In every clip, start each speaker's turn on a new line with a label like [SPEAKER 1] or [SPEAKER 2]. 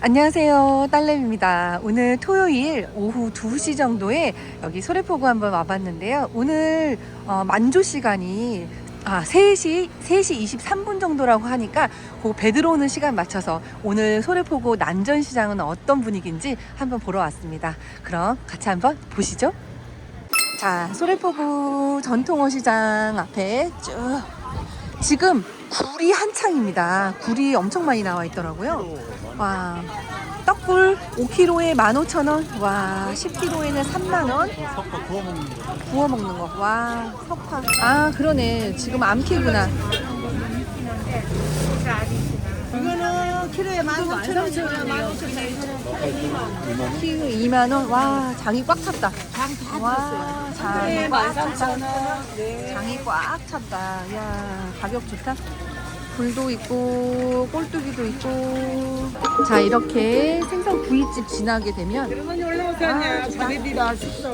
[SPEAKER 1] 안녕하세요. 딸내미입니다. 오늘 토요일 오후 2시 정도에 여기 소래포구 한번 와봤는데요. 오늘 어, 만조 시간이 아, 3시, 3시 23분 정도라고 하니까 그 배 들어오는 시간 맞춰서 오늘 소래포구 난전시장은 어떤 분위기인지 한번 보러 왔습니다. 그럼 같이 한번 보시죠. 자, 소래포구 전통어시장 앞에 쭉 지금 굴이 한창입니다. 굴이 엄청 많이 나와 있더라고요. 와, 떡굴 5kg에 15,000원. 와, 10kg에는 3만원.
[SPEAKER 2] 석파 구워 먹는 거.
[SPEAKER 1] 구워 먹는 거. 와, 석화. 아, 그러네. 지금 암캐구나.
[SPEAKER 3] 이거는 키로에 13,000원이에요.
[SPEAKER 1] 키로 2만 원. 와, 장이 꽉 찼다. 와, 장이 꽉 찼다. 장이 꽉 찼다. 야, 가격 좋다. 굴도 있고, 꼴뚜기도 있고. 자, 이렇게 생선 구이집 지나게 되면.
[SPEAKER 3] 자네들아 식사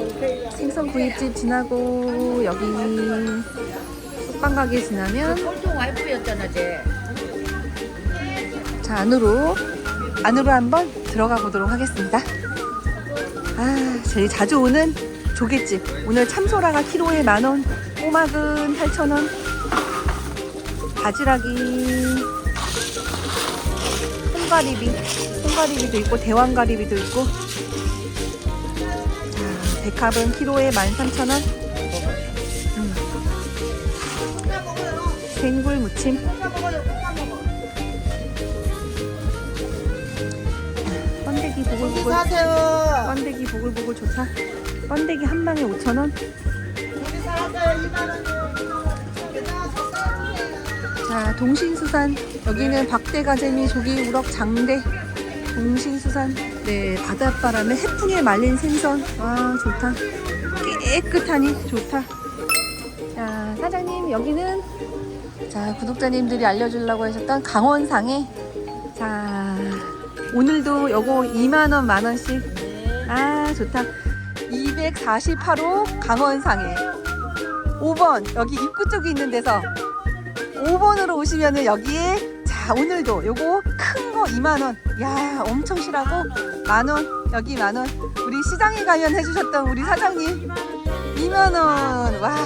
[SPEAKER 1] 생선 구이집 지나고 여기 쑥빵 가게 지나면
[SPEAKER 3] 꼴통 와이프였잖아, 쟤.
[SPEAKER 1] 자 안으로 안으로 한번 들어가 보도록 하겠습니다. 아 제일 자주 오는 조개집. 오늘 참소라가 키로에 만원 꼬막은 8천원. 바지락이 홍가리비 홍가리비도 있고 대왕가리비도 있고. 자 백합은 키로에 13,000원. 음. 생굴 무침 번데기 보글보글
[SPEAKER 3] 사세요.
[SPEAKER 1] 번데기 보글보글 좋다. 번데기 한 방에 5,000원.
[SPEAKER 3] 우리 사세요. 2만 원이요.
[SPEAKER 1] 자, 동신수산. 여기는 박대가재미, 조기, 우럭, 장대. 동신수산. 네, 바닷바람에 해풍에 말린 생선. 와, 좋다. 깨끗하니 좋다. 자, 사장님, 여기는 자, 구독자님들이 알려주려고 하셨던 강원상에 자, 오늘도 요거 2만원, 만원씩. 아, 좋다. 248호 강원상에 5번, 여기 입구 쪽에 있는 데서 5번으로 오시면은 여기에 자 오늘도 요거 큰 거 2만원. 야 엄청 실하고 만원 여기 만원. 우리 시장에 가면 해주셨던 우리 사장님 2만원. 와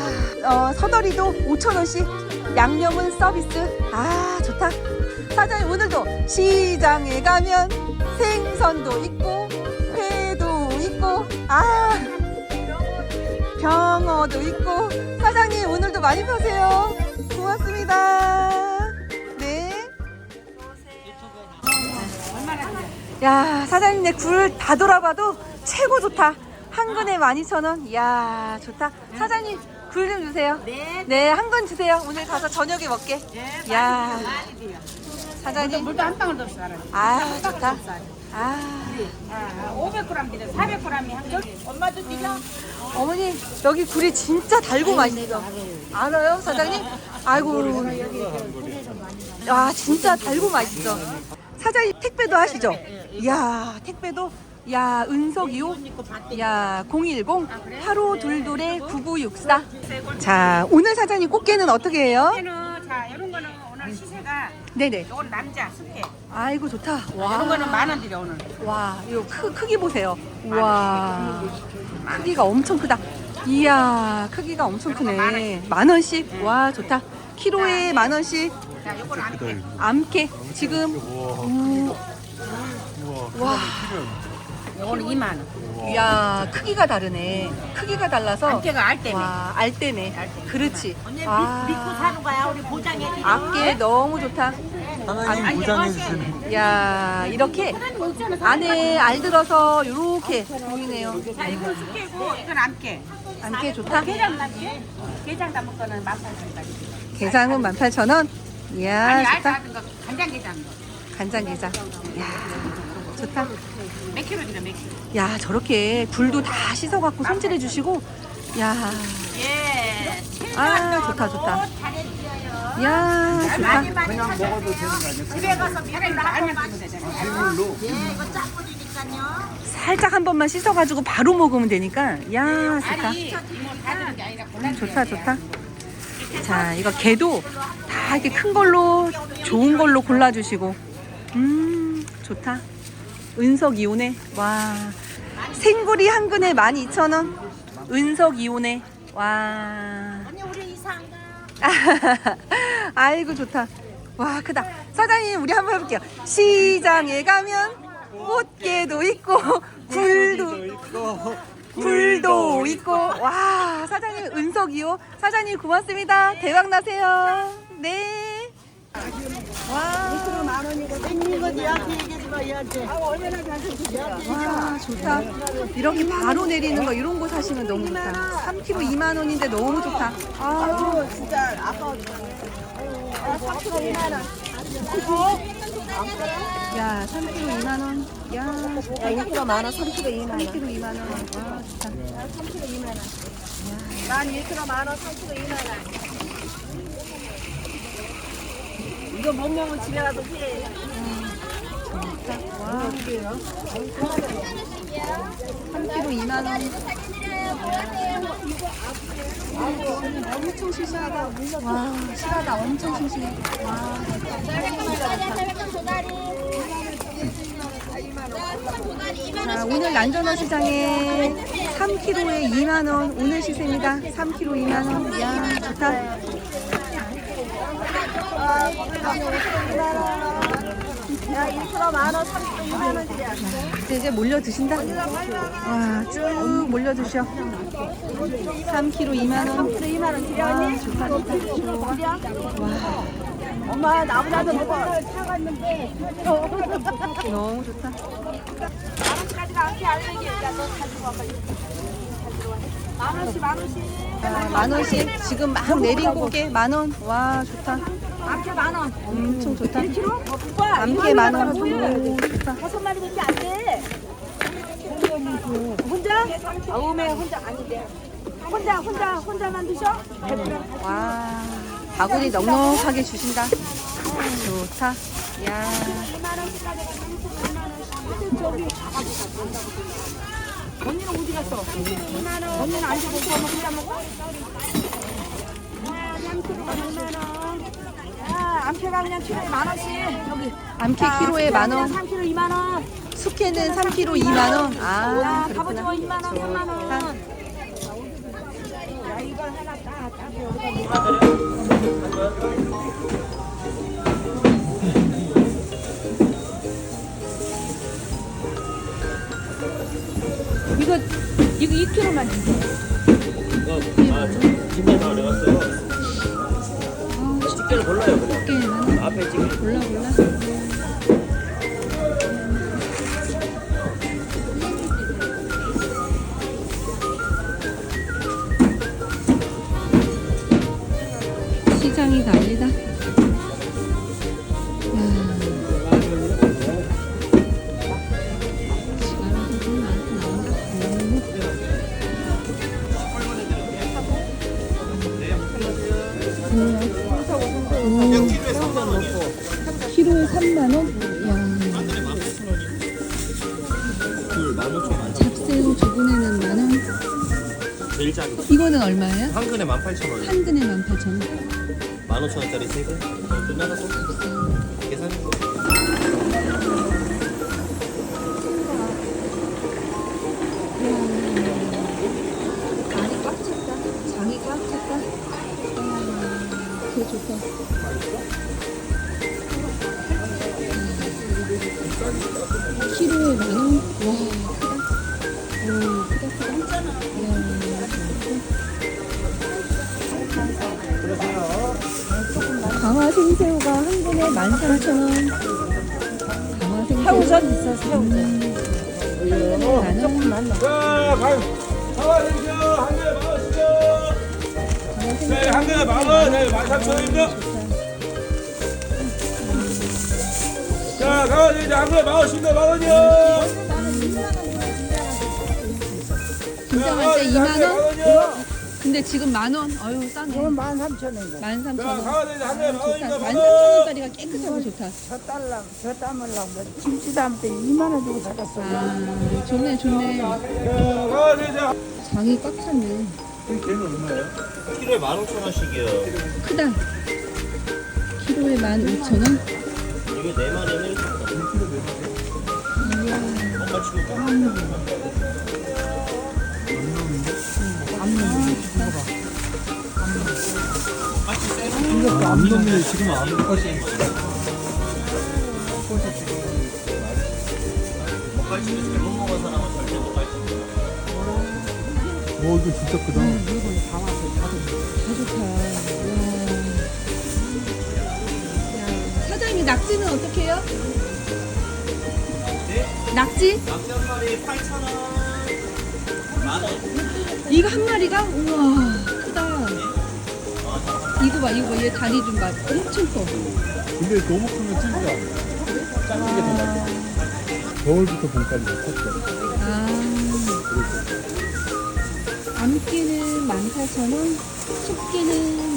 [SPEAKER 1] 어, 서더리도 5천원씩 양념은 서비스. 아 좋다 사장님 오늘도 시장에 가면 생선도 있고 회도 있고 아 병어도 있고. 사장님 오늘도 많이 파세요. 고맙습니다. 네. 야 사장님네 굴다 돌아봐도 최고 좋다. 한 근에 12,000원. 이야 좋다. 사장님 굴 좀 주세요.
[SPEAKER 3] 네.
[SPEAKER 1] 네한근 주세요. 오늘 가서 저녁에 먹게.
[SPEAKER 3] 네.
[SPEAKER 1] 야. 사장님.
[SPEAKER 3] 물도 한 방울도 없어. 아
[SPEAKER 1] 좋다. 아.
[SPEAKER 3] 아, 500g 드려. 400g이 한 개. 엄마도 드려.
[SPEAKER 1] 어머니 여기 굴이 진짜 달고 맛있어. 알아요. 사장님? 아이고. 야 진짜 달고 맛있어. 사장님 택배도 하시죠? 이야 택배도? 야 은석이요? 야 010 8522에 9964 자 오늘 사장님 꽃게는 어떻게 해요?
[SPEAKER 3] 얘는 자, 이런 거는 오늘 시세가
[SPEAKER 1] 네네
[SPEAKER 3] 이건 남자 숙회.
[SPEAKER 1] 아이고 좋다
[SPEAKER 3] 이런 거는 만원 드려 오늘.
[SPEAKER 1] 와, 이거 크, 크기 보세요. 와, 크기가 엄청 크다. 이야, 크기가 엄청 크네. 만 원씩. 와, 좋다. 키로에 만 원씩.
[SPEAKER 3] 자, 요건 안 돼.
[SPEAKER 1] 암캐 지금
[SPEAKER 2] 우와.
[SPEAKER 3] 요거는 2만 원.
[SPEAKER 1] 이야, 크기가 다르네. 크기가 달라서.
[SPEAKER 3] 안태가 알 때문에.
[SPEAKER 1] 와. 알때네. 그렇지.
[SPEAKER 3] 언니
[SPEAKER 1] 아,
[SPEAKER 3] 믿고 사는 거야. 우리 보장해.
[SPEAKER 1] 앞게 너무 좋다.
[SPEAKER 2] 하나님 보장해 주시는.
[SPEAKER 1] 야, 이렇게 안에 알 들어서 이렇게 보이네요.
[SPEAKER 3] 자, 이건 숙회고 이건 암깨.
[SPEAKER 1] 암캐 좋다.
[SPEAKER 3] 게장 남게? 게장 담은 거는 18,000원까지.
[SPEAKER 1] 게장은 18,000원. 이야,
[SPEAKER 3] 아니, 알
[SPEAKER 1] 좋다.
[SPEAKER 3] 작은 거 간장 게장.
[SPEAKER 1] 간장 게장. 야 좋다.
[SPEAKER 3] 몇 킬로 드려, 몇 킬로?
[SPEAKER 1] 야, 저렇게 굴도 다 씻어갖고 손질해 주시고. 야,
[SPEAKER 3] 예.
[SPEAKER 1] 아, 좋다, 좋다.
[SPEAKER 3] 잘해드려요.
[SPEAKER 1] 야, 좋다.
[SPEAKER 3] 많이 많이 그냥 먹어도 되는 거 아니야? 집에 가서 편의로 알면 쓰면 되잖아요. 예, 이거 짬뿌리니까요.
[SPEAKER 1] 살짝 한 번만 씻어가지고 바로 먹으면 되니까. 야, 좋다.
[SPEAKER 3] 알이 이모 다 드는 게 아니라 골라
[SPEAKER 1] 좋다, 좋다. 자, 이거 게도 다 이렇게 큰 걸로, 좋은 걸로 골라주시고. 음, 좋다. 은석 이온에 와. 생구리 한 근에 12,000원? 은석 이온에 와.
[SPEAKER 3] 언니 우리 이상가.
[SPEAKER 1] 아이고 좋다. 와 크다. 사장님 우리 한번 해볼게요. 시장에 가면 꽃게도 있고 굴도
[SPEAKER 2] 있고
[SPEAKER 1] 굴도 있고. 와 사장님 은석이요 사장님 고맙습니다. 대박 나세요. 네. 와,
[SPEAKER 3] 얘한테. 아.
[SPEAKER 1] 와 좋다 이렇게 바로 내리는 거 이런 거 사시면 너무 좋다 3kg 2만 원인데 너무 좋다 아
[SPEAKER 3] 진짜 아까워. 아 3kg 2만 원.
[SPEAKER 1] 야, 3kg 2만 원. 야,
[SPEAKER 3] 야 1kg 만 원, 3kg 2만 원.
[SPEAKER 1] 3kg 2만 원. 와, 좋다.
[SPEAKER 3] 3kg 2만 원. 난 1kg 만 원, 3kg 2만 원. 이거 못 먹으면 집에 가서 해.
[SPEAKER 1] 와, 3kg 2만 원. 와, 실하다. 엄청 싱싱해. 와, 자, 오늘 난전어 시장에 3kg에 2만 원. 오늘 시세입니다. 3kg 2만 원. 야, 좋다.
[SPEAKER 3] 야 1kg 만 원, 3kg 2만 원이야.
[SPEAKER 1] 이제 몰려 드신다. 와, 쭉 몰려 드셔. 3kg 2만 원.
[SPEAKER 3] 3kg 2만 원 드려
[SPEAKER 1] 와,
[SPEAKER 3] 언니?
[SPEAKER 1] 좋다, 좋다. 와,
[SPEAKER 3] 엄마 나보다도 먹어. 사갔는데.
[SPEAKER 1] 너무 좋다.
[SPEAKER 3] 만 원까지가 안게 알레기. 야너 가지고 와 빨리. 가지고 와. 만 원씩 만 원씩.
[SPEAKER 1] 자, 만 원씩 지금 막 내린 고개 만 원. 와, 좋다.
[SPEAKER 3] 앞에 만 원.
[SPEAKER 1] 엄청 좋다.
[SPEAKER 3] 1kg? 어, 오빠.
[SPEAKER 1] 암게 만 원. 오, 좋다.
[SPEAKER 3] 다섯 마리밖에 안 돼. 혼자? 아우메 혼자 아닌데. 혼자 혼자 혼자만 드셔?
[SPEAKER 1] 와, 바구니 넉넉하게 주신다. 좋다. 야,
[SPEAKER 3] 2만 원씩까지 2만 원씩. 저기 언니는 어디 갔어? 2만 원. 언니는 안 주고 그거 혼자 먹어? 야, 3kg가 2만 원. 야, 암캐가 그냥 키로에 만 원씩. 여기.
[SPEAKER 1] 암캐 키로에 만 원,
[SPEAKER 3] 3kg 2만 원.
[SPEAKER 1] 숙회는 3kg 2만 원. 아,
[SPEAKER 3] 야,
[SPEAKER 1] 그렇구나.
[SPEAKER 3] 갑오징어 2만 원, 3만
[SPEAKER 1] 좋다.
[SPEAKER 3] 원. 야, 이걸 하나 따, 따, 여기다 이거 이거 2kg만 주세요.
[SPEAKER 4] 골라
[SPEAKER 1] 골라.
[SPEAKER 4] 거.
[SPEAKER 1] 이거는 얼마예요?
[SPEAKER 4] 한 근에 18,000원.
[SPEAKER 1] 한 근에 18,000원.
[SPEAKER 4] 15,000원짜리 세 개. 어, 끝나갔어. 계산.
[SPEAKER 1] 알이 꽉 찼다. 장이 꽉 찼다. 아, 되게 좋다. 음. 키로에 만 원? 와, 생새우가 한 근에 13,000원. 강화 생새우.
[SPEAKER 3] 새우젓 있어, 새우젓.
[SPEAKER 1] 한 근에 만 원.
[SPEAKER 5] 자, 가, 가와주시죠. 한 개에 만 원씩요. 네, 한 개에 만 원, 네, 만 삼천 원입니다. 자, 가와주시죠. 한 개에 만 원씩입니다. 만 원이요.
[SPEAKER 1] 김장할 때 2만
[SPEAKER 5] 만
[SPEAKER 1] 원? 근데 지금 만 원? 어휴 싸네.
[SPEAKER 3] 이건 13,000원이고.
[SPEAKER 1] 만 삼천
[SPEAKER 5] 자,
[SPEAKER 1] 원.
[SPEAKER 5] 가와주시죠. 한 개에 만
[SPEAKER 1] 좋다.
[SPEAKER 5] 만만
[SPEAKER 1] 삼천
[SPEAKER 5] 원.
[SPEAKER 1] 원짜리가 깨끗하고 좋다.
[SPEAKER 3] 저 딸랑, 저 담으려고 김치 담을 때 2만 원 주고 사갔어.
[SPEAKER 1] 아, 좋네, 좋네. 장이 꽉 찼네.
[SPEAKER 4] 키로에 15,000원씩이요.
[SPEAKER 1] 크다. 키로에 만 오천 원?
[SPEAKER 4] 이게 네 마리는 이렇게
[SPEAKER 2] 지금 암
[SPEAKER 4] 먹갈치는 잘 못 먹은 사람은 절대 먹갈치 못 먹어.
[SPEAKER 2] 오 이거 진짜 크다
[SPEAKER 1] 사장님 낙지는 어떻게 해요? 낙지?
[SPEAKER 4] 낙지 한 마리 8,000원. 만 원.
[SPEAKER 1] 이거 한 마리가? 우와 이거 봐 이거 봐 얘 다리 좀 봐. 엄청 커.
[SPEAKER 2] 근데 너무 크면 찔지 않아 작은 게더 맛있어 겨울부터 봄까지 컸어.
[SPEAKER 1] 아, 암기는 14,000원, 숙기는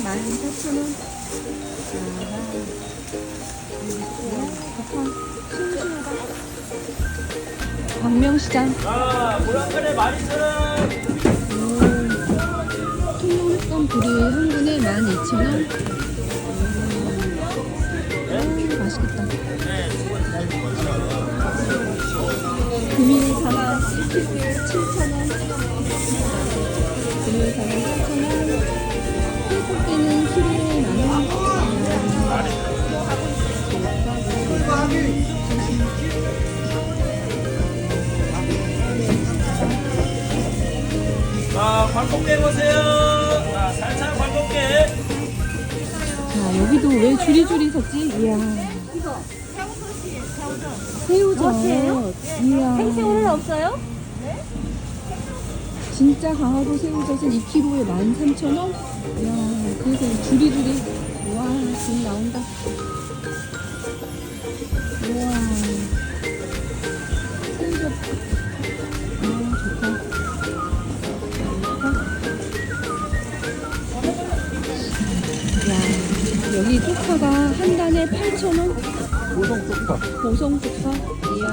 [SPEAKER 1] 14,000원. 싱싱하다. 광명시장.
[SPEAKER 4] 자, 고랑간에 12,000원.
[SPEAKER 1] 불이 한 근에 12,000원. 음, 맛있겠다. 금일 사과 시키즈 7,000원. 금일 사과 7,000원. 꿀꽃게는 키로에 만원.
[SPEAKER 4] 자, 광고깨 보세요.
[SPEAKER 1] 왜 줄이 줄이 섰지? 이야. 새우젓. 이야.
[SPEAKER 6] 생새우는 없어요?
[SPEAKER 1] 진짜 강화도 새우젓은 2kg에 13,000원? 이야, 그래서 줄이 줄이. 와, 지금 나온다. 우와. 새우젓. 아, 좋다. 여기 쪽파가 한 단에 8,000원?
[SPEAKER 2] 고성 쪽파
[SPEAKER 1] 고성 쪽파? 이야.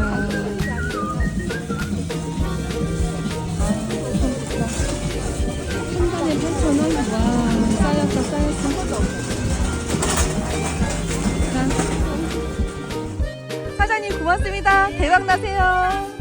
[SPEAKER 1] 한 단에 8,000원? 와, 쌓였다, 쌓였어. 자. 사장님 고맙습니다. 대박 나세요.